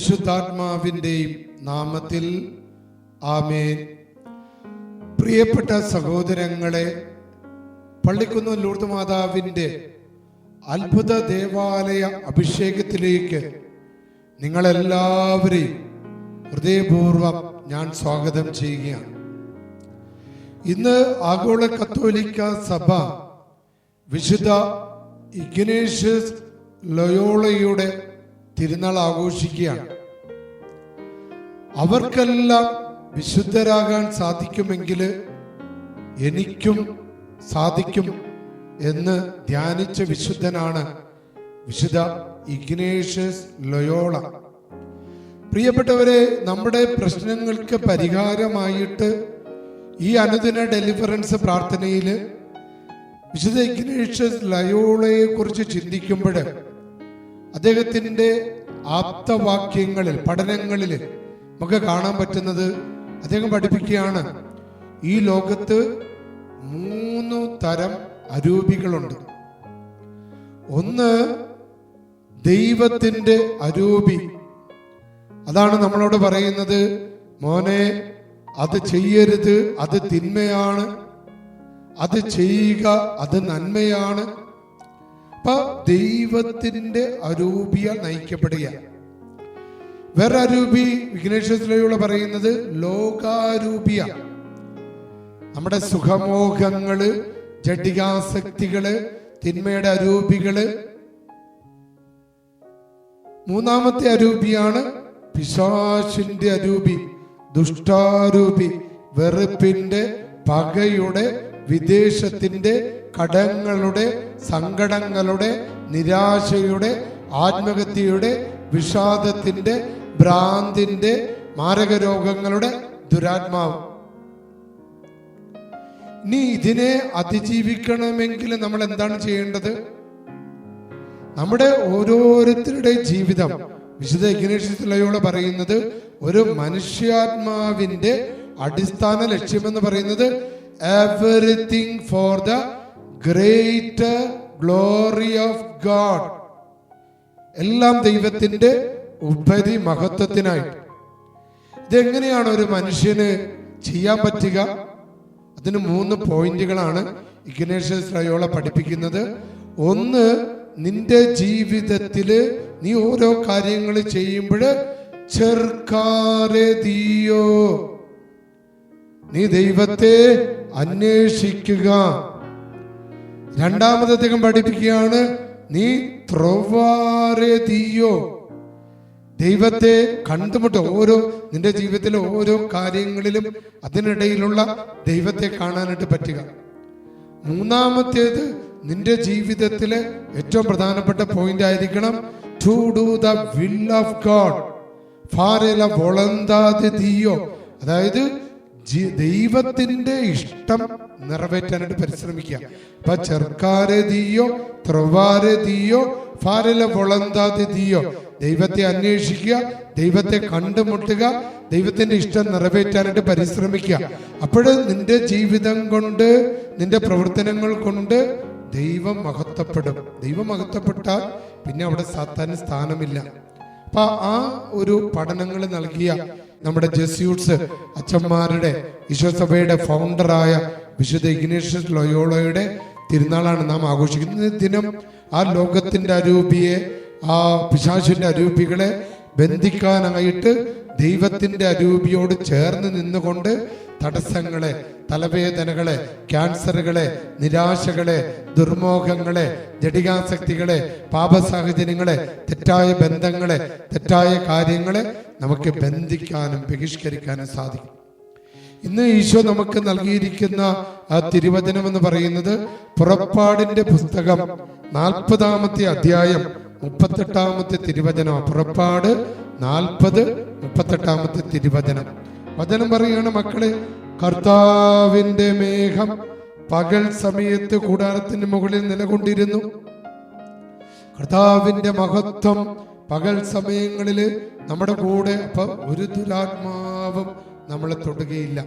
പരിശുദ്ധാത്മാവിന്റെയും നാമത്തിൽ ആമേൻ. പ്രിയപ്പെട്ട സഹോദരങ്ങളെ പള്ളിക്കുന്ന് ലൂർദ് മാതാവിന്റെ അത്ഭുത ദേവാലയ അഭിഷേകത്തിലേക്ക് നിങ്ങളെല്ലാവരെയും ഹൃദയപൂർവം ഞാൻ സ്വാഗതം ചെയ്യുകയാണ്. ഇന്ന് ആഗോള കത്തോലിക്ക സഭ വിശുദ്ധ ഇഗ്നേഷ്യസ് ലൊയോളയുടെ തിരുനാൾ ആഘോഷിക്കുകയാണ്. അവർക്കെല്ലാം വിശുദ്ധരാകാൻ സാധിക്കുമെങ്കിൽ എനിക്കും സാധിക്കും എന്ന് ധ്യാനിച്ച വിശുദ്ധനാണ് വിശുദ്ധ ഇഗ്നേഷ്യസ് ലൊയോള. പ്രിയപ്പെട്ടവരെ നമ്മുടെ പ്രശ്നങ്ങൾക്ക് പരിഹാരമായിട്ട് ഈ അനുദിന ഡെലിവറൻസ് പ്രാർത്ഥനയിൽ വിശുദ്ധ ഇഗ്നേഷ്യസ് ലയോളയെ കുറിച്ച് ചിന്തിക്കുമ്പോൾ അദ്ദേഹത്തിന്റെ ആപ്തവാക്യങ്ങളിൽ പഠനങ്ങളിൽ നമുക്ക് കാണാൻ പറ്റുന്നത് അദ്ദേഹം പഠിപ്പിക്കുകയാണ് ഈ ലോകത്ത് മൂന്ന് തരം അരൂപികളുണ്ട്. ഒന്ന് ദൈവത്തിന്റെ അരൂപി. അതാണ് നമ്മളോട് പറയുന്നത് മോനെ അത് ചെയ്യരുത് അത് തിന്മയാണ്. അത് ചെയ്യുക അത് നന്മയാണ്. അപ്പൊ ദൈവത്തിന്റെ അരൂപിയ നയിക്കപ്പെടുക വേറെ അരൂപി വിഘ്നേശ്വരത്തിലൂടെ പറയുന്നത് ലോകാരൂപിയ. നമ്മുടെ സുഖമോഹങ്ങൾ ജഡികാസക്തികൾ തിന്മയുടെ അരൂപികൾ. മൂന്നാമത്തെ അരൂപിയാണ് പിശാശിന്റെ അരൂപി ദുഷ്ടാരൂപി വെറുപ്പിന്റെ പകയുടെ വിദേശത്തിന്റെ കടങ്ങളുടെ സങ്കടങ്ങളുടെ നിരാശയുടെ ആത്മഹത്യയുടെ വിഷാദത്തിന്റെ ഭ്രാന്തിന്റെ മാരകരോഗങ്ങളുടെ ദുരാത്മാവ്. നീ ഇതിനെ അതിജീവിക്കണമെങ്കിൽ നമ്മൾ എന്താണ് ചെയ്യേണ്ടത്? നമ്മുടെ ഓരോരുത്തരുടെ ജീവിതം വിശുദ്ധ ഇഗ്നേഷ്യത്തിലയോട് പറയുന്നത് ഒരു മനുഷ്യാത്മാവിന്റെ അടിസ്ഥാന ലക്ഷ്യമെന്ന് പറയുന്നത് everything for the greater glory of God. എല്ലാം ദൈവത്തിന്റെ ഉപരി മഹത്വത്തിനായിട്ട് ഇതെങ്ങനെയാണ് ഒരു മനുഷ്യന് ചെയ്യാൻ പറ്റുക? അതിന് മൂന്ന് പോയിന്റുകളാണ് ഇഗ്നേഷ്യസ് റയോള പഠിപ്പിക്കുന്നത്. ഒന്ന് നിന്റെ ജീവിതത്തിൽ നീ ഓരോ കാര്യങ്ങൾ ചെയ്യുമ്പോൾ ചെറുക്കാരെ തീയോ. നീ ദൈവത്തെ അന്വേഷിക്കുക. രണ്ടാമത് അദ്ദേഹം പഠിപ്പിക്കുകയാണ് നീ ത്രൊവാരെ തീയോ? ദൈവത്തെ കണ്ടുമുട്ട്. ഓരോ നിന്റെ ജീവിതത്തിലെ ഓരോ കാര്യങ്ങളിലും അതിനിടയിലുള്ള ദൈവത്തെ കാണാനായിട്ട് പറ്റുക. മൂന്നാമത്തേത് നിന്റെ ജീവിതത്തിലെ ഏറ്റവും പ്രധാനപ്പെട്ട പോയിന്റ് ആയിരിക്കണം to do the will of God ഫാരല വൊളന്താതെ തീയോ അതായത് ദൈവത്തിന്റെ ഇഷ്ടം നിറവേറ്റാനായിട്ട് പരിശ്രമിക്കുക. അപ്പൊ ചെറുക്കാരെ തീയോ ത്രവാരെ തീയോ ഫാരല വളന്താതെ തീയോ ദൈവത്തെ അന്വേഷിക്കുക ദൈവത്തെ കണ്ടുമുട്ടുക ദൈവത്തിന്റെ ഇഷ്ടം നിറവേറ്റാനായിട്ട് പരിശ്രമിക്കുക. അപ്പോഴ് നിന്റെ ജീവിതം കൊണ്ട് നിന്റെ പ്രവർത്തനങ്ങൾ കൊണ്ട് ദൈവം മഹത്വപ്പെടും. ദൈവം മഹത്വപ്പെട്ടാൽ പിന്നെ അവിടെ സാത്താൻ സ്ഥാനമില്ല. അപ്പൊ ആ ഒരു പഠനങ്ങൾ നൽകിയ നമ്മുടെ ജെസ്യൂട്ട്സ് അച്ഛന്മാരുടെ ഈശ്വസഭയുടെ ഫൗണ്ടറായ വിശുദ്ധ ഇഗ്നേഷ്യസ് ലൊയോളയുടെ തിരുനാളാണ് നാം ആഘോഷിക്കുന്നത്. ദിനം ആ ലോകത്തിന്റെ അരൂപിയെ ആ പിശാശുവിന്റെ അരൂപികളെ ബന്ധിക്കാനായിട്ട് ദൈവത്തിന്റെ അരൂപിയോട് ചേർന്ന് നിന്നുകൊണ്ട് തടസ്സങ്ങളെ തലവേദനകളെ ക്യാൻസറുകളെ നിരാശകളെ ദുർമോഹങ്ങളെ ജടികാസക്തികളെ പാപസാഹചര്യങ്ങളെ തെറ്റായ ബന്ധങ്ങളെ തെറ്റായ കാര്യങ്ങളെ നമുക്ക് ബന്ധിക്കാനും ബഹിഷ്കരിക്കാനും സാധിക്കും. ഇന്ന് ഈശോ നമുക്ക് നൽകിയിരിക്കുന്ന ആ തിരുവചനം എന്ന് പറയുന്നത് പുറപ്പാടിന്റെ പുസ്തകം നാൽപ്പതാമത്തെ അധ്യായം മുപ്പത്തെട്ടാമത്തെ തിരുവചനം പുറപ്പാട് നാൽപ്പത് മുപ്പത്തെട്ടാമത്തെ തിരുവചനം. വചനം പറയുകയാണ് മക്കളെ കർത്താവിന്റെ മേഘം പകൽ സമയത്ത് കൂടാരത്തിന് മുകളിൽ നിലകൊണ്ടിരുന്നു. കർത്താവിന്റെ മഹത്വം പകൽ സമയങ്ങളിൽ നമ്മുടെ കൂടെ അപ്പൊ ഒരു ദുരാത്മാവും നമ്മളെ തൊടുകയില്ല.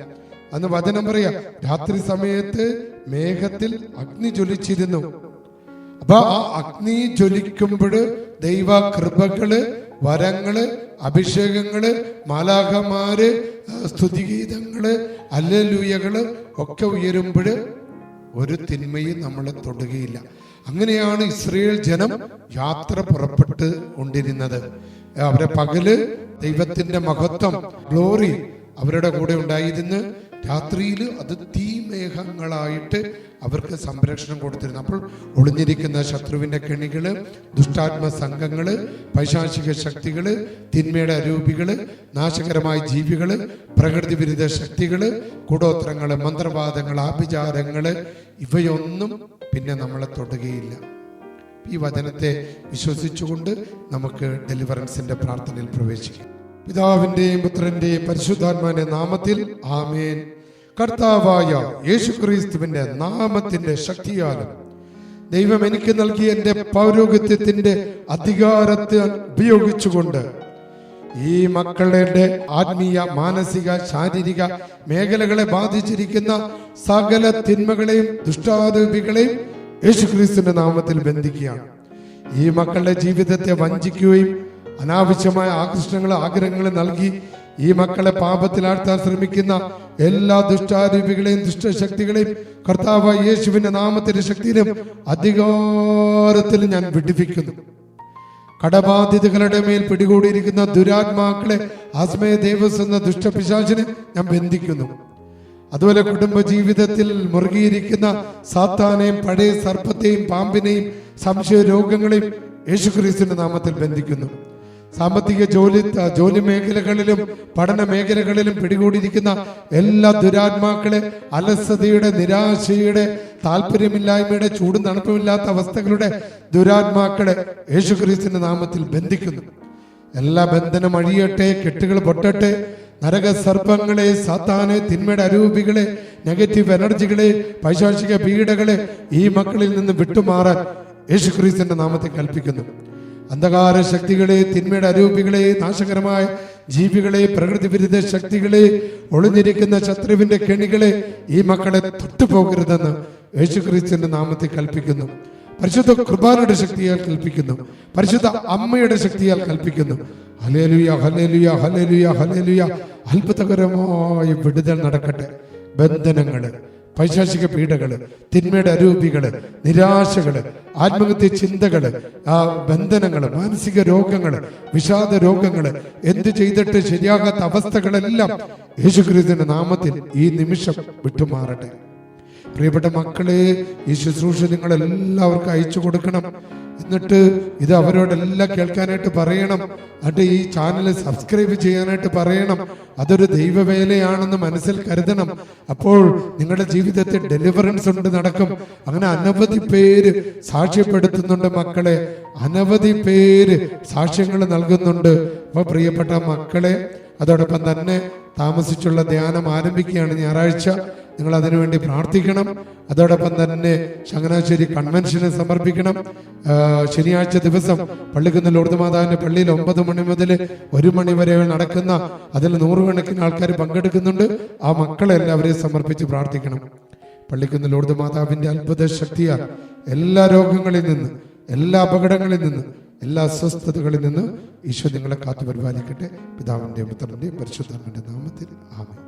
അന്ന് വചനം പറയാ രാത്രി സമയത്ത് മേഘത്തിൽ അഗ്നി ജ്വലിച്ചിരുന്നു. അപ്പൊ അഗ്നി ജ്വലിക്കുമ്പോൾ ദൈവ കൃപകൾ വരങ്ങൾ അഭിഷേകങ്ങൾ മാലാഖമാര് ആ, സ്തുതിഗീതങ്ങൾ അല്ലലൂയകൾ ഒക്കെ ഉയരുമ്പോൾ ഒരു തിന്മയും നമ്മളെ തൊടുകയില്ല. അങ്ങനെയാണ് ഇസ്രയേൽ ജനം യാത്ര പുറപ്പെട്ട് കൊണ്ടിരുന്നത്. അവരെ പകൽ ദൈവത്തിന്റെ മഹത്വം ഗ്ലോറി അവരുടെ കൂടെ ഉണ്ടായിരുന്നു. രാത്രിയിൽ അത് തീമേഘങ്ങളായിട്ട് അവർക്ക് സംരക്ഷണം കൊടുത്തിരുന്നു. അപ്പോൾ ഒളിഞ്ഞിരിക്കുന്ന ശത്രുവിന്റെ കെണികൾ ദുഷ്ടാത്മ സംഘങ്ങൾ പൈശാചിക ശക്തികൾ തിന്മയുടെ അരൂപികൾ നാശകരമായ ജീവികൾ പ്രകൃതി വിരുദ്ധ ശക്തികൾ കൂടോത്രങ്ങൾ മന്ത്രവാദങ്ങൾ ആഭിചാരങ്ങൾ ഇവയൊന്നും പിന്നെ നമ്മളെ തൊടുകയില്ല. ഈ വചനത്തെ വിശ്വസിച്ചുകൊണ്ട് നമുക്ക് ഡെലിവറൻസിന്റെ പ്രാർത്ഥനയിൽ പ്രവേശിക്കാം. പിതാവിന്റെയും പുത്രന്റെയും പരിശുദ്ധാത്മാന്റെ നാമത്തിൽ ആമേൻ. കർത്താവായ യേശുക്രിസ്തുവിന്റെ നാമത്തിന്റെ ശക്തിയാലും ദൈവം എനിക്ക് നൽകിയ എന്റെ പൗരോഹിത്യത്തിന്റെ അധികാരത്തെ ഉപയോഗിച്ചുകൊണ്ട് ഈ മക്കളുടെ ആത്മീയ മാനസിക ശാരീരിക മേഖലകളെ ബാധിച്ചിരിക്കുന്ന സകല തിന്മകളെയും ദുഷ്ടാരൂപികളെയും യേശുക്രിസ്തുവിന്റെ നാമത്തിൽ ബന്ധിക്കുകയാണ്. ഈ മക്കളുടെ ജീവിതത്തെ വഞ്ചിക്കുകയും അനാവശ്യമായ ആകർഷണങ്ങളും ആഗ്രഹങ്ങളും നൽകി ഈ മക്കളെ പാപത്തിലാഴ്ത്താൻ ശ്രമിക്കുന്ന എല്ലാ ദുഷ്ടാരൂപികളെയും ദുഷ്ടശക്തികളെയും കർത്താവ് യേശുവിന്റെ നാമത്തിന്റെ ശക്തിയിലും അധികാരത്തിലും ഞാൻ വിടിപ്പിക്കുന്നു കടബാധിതകളുടെ മേൽ പിടികൂടിയിരിക്കുന്ന ദുരാത്മാക്കളെ ആസ്മയ ദേവസ് എന്ന ദുഷ്ടപിശാചിനെ ഞാൻ ബന്ധിക്കുന്നു. അതുപോലെ കുടുംബജീവിതത്തിൽ മുറുകിയിരിക്കുന്ന സാത്താനെയും പഴയ സർപ്പത്തെയും പാമ്പിനെയും സംശയ രോഗങ്ങളെയും യേശുക്രിസ്തുവിന്റെ നാമത്തിൽ ബന്ധിക്കുന്നു. സാമ്പത്തിക ജോലി ജോലി മേഖലകളിലും പഠന മേഖലകളിലും പിടികൂടിയിരിക്കുന്ന എല്ലാ ദുരാത്മാക്കളെ അലസതയുടെ നിരാശയുടെ താല്പര്യമില്ലായ്മയുടെ ചൂടും തണുപ്പുമില്ലാത്ത അവസ്ഥകളുടെ ദുരാത്മാക്കളെ യേശുക്രിസ്തുവിന്റെ നാമത്തിൽ ബന്ധിക്കുന്നു. എല്ലാ ബന്ധനം അഴിയട്ടെ കെട്ടുകൾ പൊട്ടട്ടെ നരക സർപ്പങ്ങളെ സാത്താനെ തിന്മയുടെ അരൂപികളെ നെഗറ്റീവ് എനർജികളെ പൈശാചിക പീഡകളെ ഈ മക്കളിൽ നിന്ന് വിട്ടുമാറാൻ യേശുക്രിസ്തുവിന്റെ നാമത്തെ കൽപ്പിക്കുന്നു. അന്ധകാര ശക്തികളെ തിന്മയുടെ അരൂപികളെ നാശകരമായ ജീവികളെ പ്രകൃതി വിരുദ്ധ ശക്തികളെ ഒളിഞ്ഞിരിക്കുന്ന ശത്രുവിന്റെ കെണികളെ ഈ മക്കളെ തൊട്ടുപോകരുതെന്ന് യേശുക്രിസ്തുവിന്റെ നാമത്തിൽ കൽപ്പിക്കുന്നു. പരിശുദ്ധ കുർബാനയുടെ ശക്തിയാൽ കൽപ്പിക്കുന്നു. പരിശുദ്ധ അമ്മയുടെ ശക്തിയാൽ കൽപ്പിക്കുന്നു. ഹലേലുയ ഹലേലുയ ഹലേലുയ ഹലേലുയ അത്ഭുതകരമായ വിടുതൽ നടക്കട്ടെ. ബന്ധനങ്ങൾ. പൈശാചിക പീഡകൾ തിന്മയുടെ അരൂപികൾ നിരാശകൾ ആത്മഹത്യ ചിന്തകൾ ആ ബന്ധനങ്ങൾ മാനസിക രോഗങ്ങൾ വിഷാദ രോഗങ്ങൾ എന്ത് ചെയ്തിട്ട് ശരിയാകാത്ത അവസ്ഥകളെല്ലാം യേശുക്രിസ്തുവിന്റെ നാമത്തിൽ ഈ നിമിഷം വിട്ടുമാറട്ടെ. പ്രിയപ്പെട്ട മക്കളെ ഈ ശുശ്രൂഷ നിങ്ങൾ എല്ലാവർക്കും അയച്ചു കൊടുക്കണം. എന്നിട്ട് ഇത് അവരോടെല്ലാം കേൾക്കാനായിട്ട് പറയണം. എന്നിട്ട് ഈ ചാനൽ സബ്സ്ക്രൈബ് ചെയ്യാനായിട്ട് പറയണം. അതൊരു ദൈവവേലയാണെന്ന് മനസ്സിൽ കരുതണം. അപ്പോൾ നിങ്ങളുടെ ജീവിതത്തിൽ ഡെലിവറൻസ് ഉണ്ട് നടക്കും. അങ്ങനെ അനവധി പേര് സാക്ഷ്യപ്പെടുത്തുന്നുണ്ട് മക്കളെ. അനവധി പേര് സാക്ഷ്യങ്ങൾ നൽകുന്നുണ്ട്. അപ്പൊ പ്രിയപ്പെട്ട മക്കളെ അതോടൊപ്പം തന്നെ താമസിച്ചുള്ള ധ്യാനം ആരംഭിക്കുകയാണ് ഞായറാഴ്ച. നിങ്ങൾ അതിനുവേണ്ടി പ്രാർത്ഥിക്കണം. അതോടൊപ്പം തന്നെ ചങ്ങനാശ്ശേരി കൺവെൻഷന് സമർപ്പിക്കണം. ശനിയാഴ്ച ദിവസം പള്ളിക്കുന്നിൽ ലോർദ് മാതാവിന്റെ പള്ളിയിൽ ഒമ്പത് മണി മുതൽ ഒരു മണി വരെ നടക്കുന്ന അതിൽ നൂറുകണക്കിന് ആൾക്കാർ പങ്കെടുക്കുന്നുണ്ട്. ആ മക്കളെ എല്ലാവരെയും സമർപ്പിച്ച് പ്രാർത്ഥിക്കണം. പള്ളിക്കുന്നിൽ ലോർദ് മാതാവിന്റെ അത്ഭുത ശക്തിയാൽ എല്ലാ രോഗങ്ങളിൽ നിന്ന് എല്ലാ അപകടങ്ങളിൽ നിന്ന് എല്ലാ അസ്വസ്ഥതകളിൽ നിന്ന് ഈശോ നിങ്ങളെ കാത്തു പരിപാലിക്കട്ടെ പിതാവിന്റെയും പുത്രന്റെയും നാമത്തിൽ ആമേൻ.